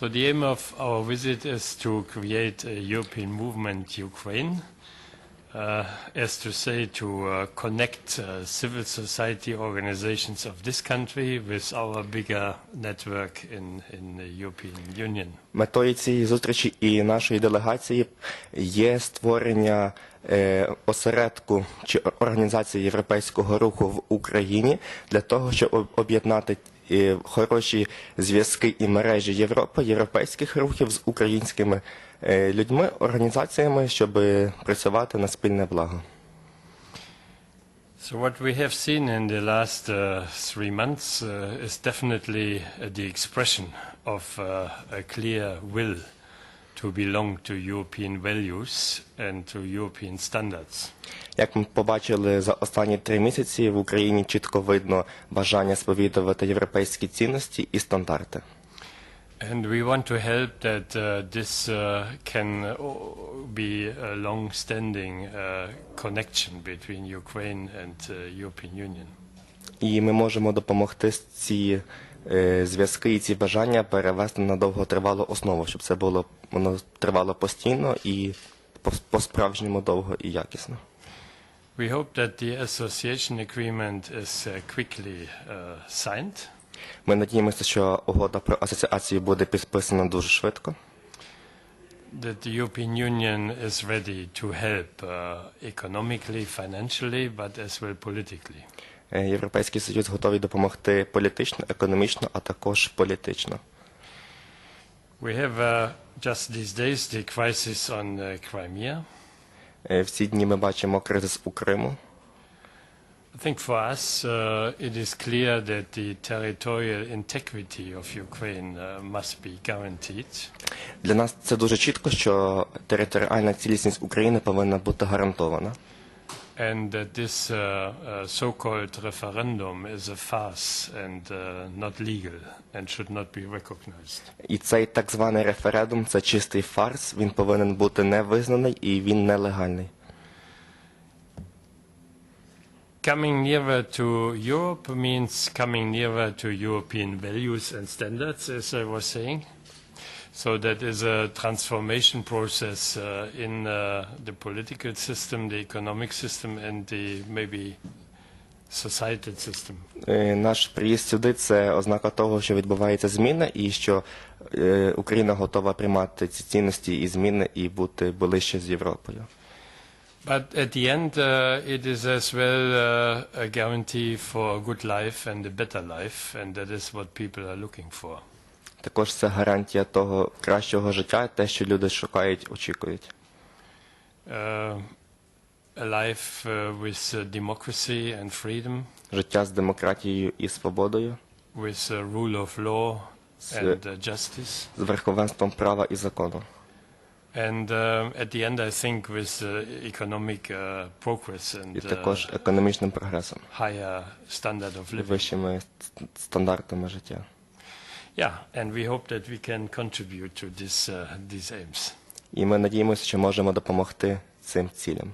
So the aim of our visit is to create a European movement Ukraine, uh, as to say, to uh, connect uh, civil society organizations of this country with our bigger network in, in the European Union. Метою цієї зустрічі і нашої делегації є створення е, осередку чи організації європейського руху в Україні для того, щоб об'єднати е, хороші зв'язки і мережі Європи, європейських рухів з українськими е, людьми, організаціями, щоб працювати на спільне благо. So what we have seen in the last uh, three months uh, is definitely the expression of uh, a clear will to belong to European values and to European standards. Як ми побачили за останні три місяці, в Україні чітко видно бажання сповідувати європейські цінності і стандарти. And we want to help that uh, this uh, can uh, be a long-standing uh, connection between Ukraine and uh, European Union. І ми можемо допомогти ці е, зв'язки і ці бажання перевести на довготривалу основу, щоб це було воно тривало постійно і по- по-справжньому довго і якісно. We hope that the association agreement is uh, quickly uh, signed. Ми надіємося, що угода про асоціацію буде підписана дуже швидко. that the European Union is ready to help uh, economically, financially, but as well politically. Е, Європейський Союз готовий допомогти політично, економічно, а також політично. We have uh, just these days the crisis on uh, Crimea. Е, В ці дні ми бачимо кризис у Криму. I think for us uh, it is clear that the territorial integrity of Ukraine uh, must be guaranteed. Для нас це дуже чітко, що територіальна цілісність України повинна бути гарантована. And that this uh, uh, so-called referendum is a farce and uh, not legal and should not be recognized. І цей так званий референдум це чистий фарс. Він повинен бути невизнаний і він нелегальний. Coming nearer to Europe means coming nearer to European values and standards, as I was saying. So that is a transformation process uh, in uh, the political system, the economic system, and the maybe societal system. Е, Наш приїзд сюди це ознака того, що відбувається зміна, і що е, Україна готова приймати ці цінності і зміни і бути ближче з Європою. But at the end, uh, it is as well uh, a guarantee for a good life and a better life, and that is what people are looking for. Також це гарантія того кращого життя, те, що люди шукають, очікують. Uh, a life with democracy and freedom, Життя з демократією і свободою, with uh, rule of law and justice. з верховенством права і закону. And uh, at the end, I think with uh, economic uh, progress І and також uh, економічним прогресом, higher standard of living. вищими стандартами життя. Yeah, and we hope that we can contribute to this, uh, these aims. І ми надіємося, що можемо допомогти цим цілям.